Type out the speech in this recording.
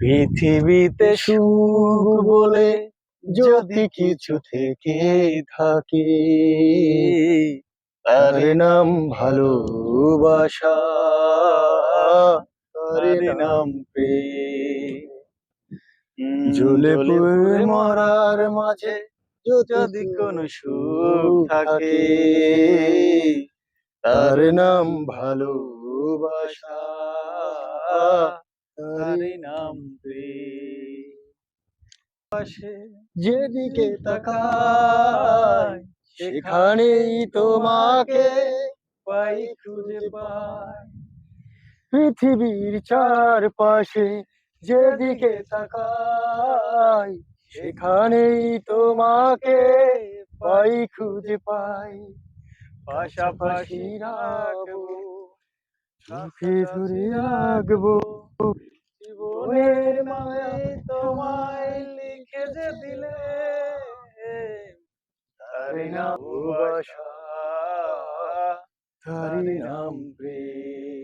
পৃথিবীতে সুখ বলে যদি কিছু থেকে থাকে তার নাম ভালোবাসা তার নাম প্রেম। জ্বলে পুড়ে মরার মাঝে যদি কোনো সুখ থাকে তার নাম ভালোবাসা। নাম পাশে যেদিকে তাকাই সেখানেই তোমাকে পাই খুঁজে পাই। পৃথিবীর চারপাশে যেদিকে তাকাই সেখানেই তোমাকে পাই খুঁজে পাই। পাশাপাশি রাখব ধরে রাখব। জীবনের মায়া তোমায় লিখে যে দিলে। তারি নাম তার নাম প্রেম।